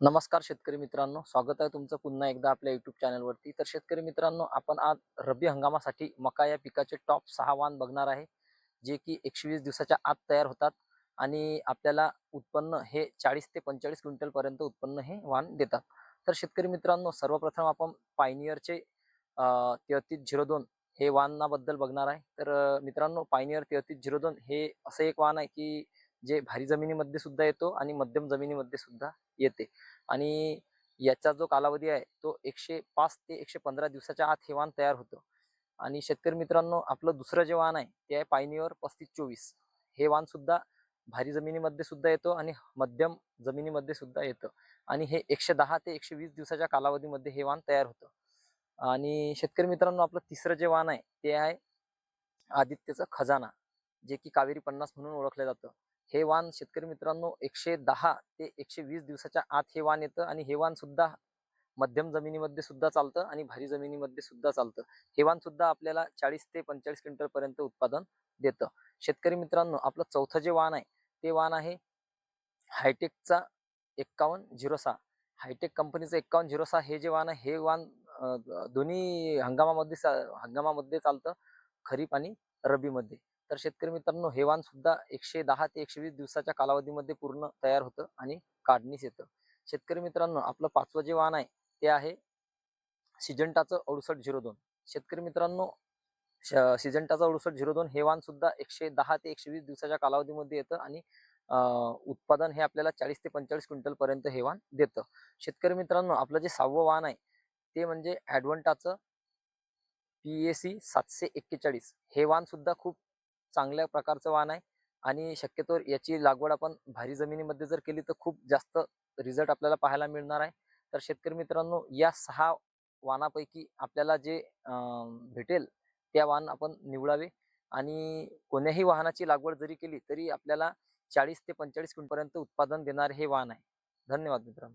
नमस्कार शेतकरी मित्रांनो स्वागत आहे तुमचं पुन्हा एकदा आपल्या युट्यूब चॅनलवरती तर शेतकरी मित्रांनो आपण आज रब्बी हंगामासाठी मका या पिकाचे टॉप सहा वाण बघणार आहे जे की एकशे वीस दिवसाच्या आत तयार होतात आणि आपल्याला उत्पन्न हे चाळीस ते पंचेचाळीस क्विंटलपर्यंत उत्पन्न हे वाण देतात. तर शेतकरी मित्रांनो सर्वप्रथम आपण पायनियरचे तेहतीस झिरो दोन हे वाहनाबद्दल बघणार आहे. तर मित्रांनो पायनियर तेहतीस झिरो दोन हे असं एक वाहन आहे की जे भारी जमिनीमध्ये सुद्धा येतो आणि मध्यम जमिनीमध्ये सुद्धा येते. आणि याचा जो कालावधी आहे तो एकशे पाच ते एकशे पंधरा दिवसाच्या आत हे वाण तयार होतं. आणि शेतकरी मित्रांनो आपलं दुसरं जे वाण आहे ते आहे पायनीवर पस्तीस चोवीस. हे वाण सुद्धा भारी जमिनीमध्ये सुद्धा येतो आणि मध्यम जमिनीमध्ये सुद्धा येतं. आणि हे एकशे दहा ते एकशे वीस दिवसाच्या कालावधीमध्ये हे वाण तयार होतं. आणि शेतकरी मित्रांनो आपलं तिसरं जे वाण आहे ते आहे आदित्यचं खजाना जे की कावेरी पन्नास म्हणून ओळखलं जातं. हे वाण शेतकरी मित्रांनो एकशे दहा ते एकशे वीस दिवसाच्या आत हे वाण येतं आणि हे वाण सुद्धा मध्यम जमिनीमध्ये सुद्धा चालतं आणि भारी जमिनीमध्ये सुद्धा चालतं. हे वाण सुद्धा आपल्याला चाळीस ते पंचेचाळीस क्विंटल पर्यंत उत्पादन देतं. शेतकरी मित्रांनो आपलं चौथं जे वाण आहे ते वाण आहे हायटेकचा एक्कावन्न झिरो सहा. हायटेक कंपनीचं एक्कावन्न झिरो सहा हे जे वाण आहे हे वाण दोन्ही हंगामामध्ये चा- हंगामामध्ये चालतं खरीप आणि रब्बीमध्ये तर शेतकरी मित्रांनो हे वाण सुद्धा एकशे दहा ते एकशे वीस दिवसाच्या कालावधीमध्ये पूर्ण तयार होतं आणि काढणीस येतं. शेतकरी मित्रांनो आपलं पाचवं जे वाण आहे ते आहे सिजंटाचं अडुसष्ट झिरो दोन. शेतकरी मित्रांनो श- सिजंटाचं अडुसष्ट झिरो दोन हे वाण सुद्धा एकशे दहा ते एकशे वीस दिवसाच्या कालावधीमध्ये येतं आणि उत्पादन हे आपल्याला चाळीस ते पंचेचाळीस क्विंटल पर्यंत हे वाण देतं. शेतकरी मित्रांनो आपलं जे सहावं वाण आहे ते म्हणजे ॲडवंटाचं पी ए सी सातशे एक्केचाळीस. हे वाण सुद्धा खूप चांगल्या प्रकारचं वाण आहे. आणि शक्यतो याची लागवड आपण भारी जमिनीमध्ये जर केली तर खूप जास्त रिझल्ट आपल्याला पाहायला मिळणार आहे. तर शेतकरी मित्रांनो या सहा वाणापैकी आपल्याला जे भेटेल त्या वाहन आपण निवडावे. आणि कोण्याही वाहनाची लागवड जरी केली तरी आपल्याला चाळीस ते पंचेचाळीस क्विंटपर्यंत उत्पादन देणारे हे वाहन आहे. धन्यवाद मित्रांनो.